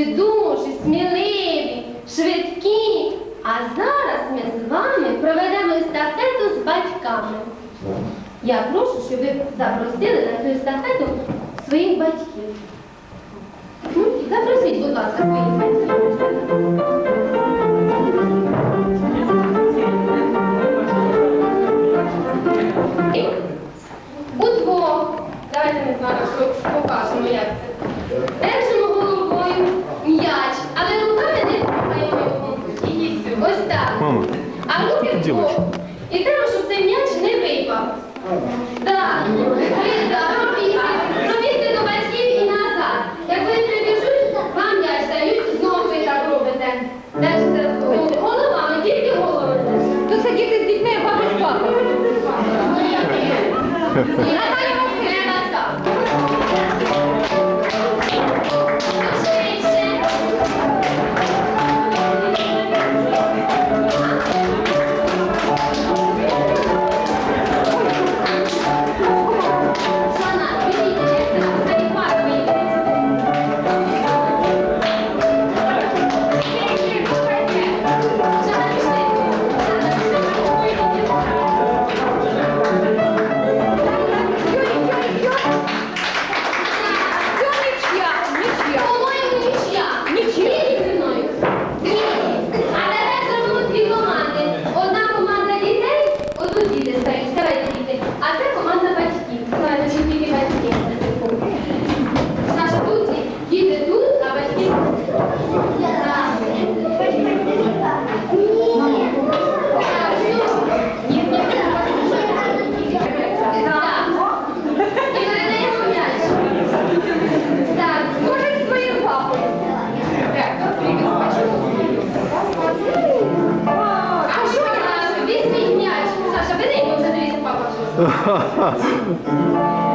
Хлопці дуже сміливі, швидкі. А зараз ми з вами проведемо естафету з батьками. Я прошу, щоб ви запросили на цю естафету своїх батьків. Ну, запросіть, будь ласка, своїх батьків. втілиш. І треба, щоб цей м'яч не випав. Так, Робіть до батьків і назад. Як ви не прибіжуть, вам м'яч дають, знову ви так робите. Держите головами, тільки головами. Тут сидіти з дітьми, бабусь папа. Ha ha ha!